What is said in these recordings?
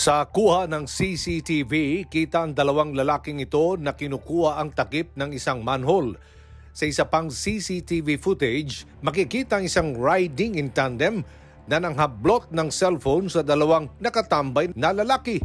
Sa kuha ng CCTV, kita ang dalawang lalaking ito na kinukuha ang takip ng isang manhole. Sa isa pang CCTV footage, makikita ang isang riding in tandem na nanghablot ng cellphone sa dalawang nakatambay na lalaki.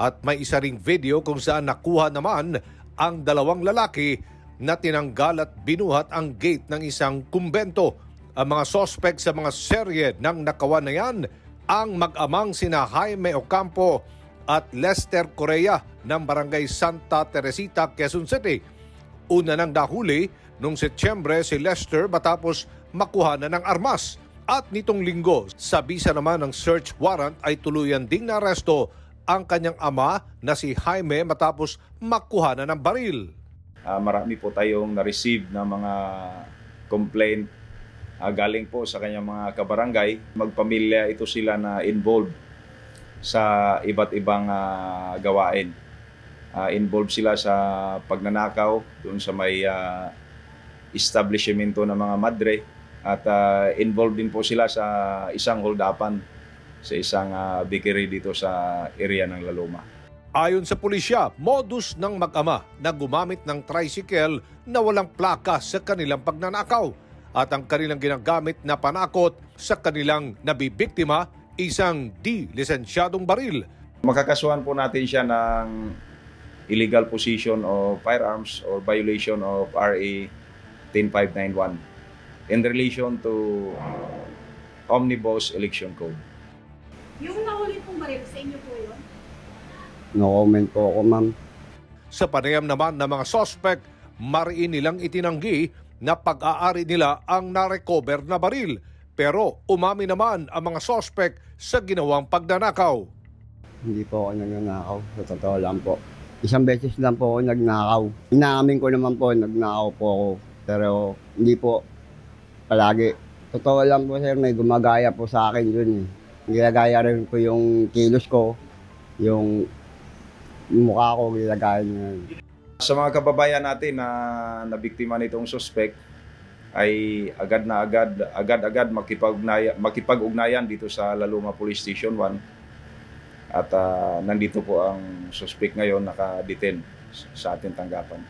At may isa ring video kung saan nakuha naman ang dalawang lalaki na tinanggal at binuhat ang gate ng isang kumbento. Ang mga sospek sa mga serye ng nakawan na yan ang mag-amang sina Jaime Ocampo at Lester Correa ng Barangay Santa Teresita, Quezon City. Una nang dahuli noong Setyembre si Lester matapos makuha na ng armas. At nitong linggo, sa bisa naman ng search warrant ay tuluyan ding naresto ang kanyang ama na si Jaime matapos makuha na ng baril. Ah, marami po tayong na-receive na mga complaint ah, galing po sa kanyang mga kabarangay. Magpamilya ito sila na involved sa iba't ibang ah, gawain. Ah, involved sila sa pagnanakaw doon sa may ah, establishmento ng mga madre at ah, involved din po sila sa isang holdapan sa isang ah, bakery dito sa area ng Laloma. Ayon sa pulisya, modus ng mag-ama na gumamit ng tricycle na walang plaka sa kanilang pagnanakaw at ang kanilang ginagamit na panakot sa kanilang nabibiktima isang di-lisensyadong baril. Makakasuhan po natin siya ng illegal possession of firearms or violation of RA 10591 in relation to Omnibus Election Code. Yung nahuli pong baril, sa inyo po yun? No comment po ako, ma'am. Sa panayam naman ng mga sospek, mariin nilang itinanggi na pag-aari nila ang narecover na baril. Pero umami naman ang mga sospek sa ginawang pagnanakaw. Hindi po ako nagnanakaw. Sa totoo lang po. Isang beses lang po ako nagnakaw. Inaamin ko naman po, nagnakaw po ako. Pero hindi po palagi. Totoo lang po, sir, may gumagaya po sa akin yun eh. Rin po yung kilos ko, yung mukha ko, ginagaya niya. Sa mga kababayan natin na nabiktima nitong suspect ay agad na agad agad-agad makipag-ugnayan, makipag-ugnayan dito sa Laluma Police Station 1 at ah, nandito po ang suspect ngayon naka-detain sa ating tanggapan.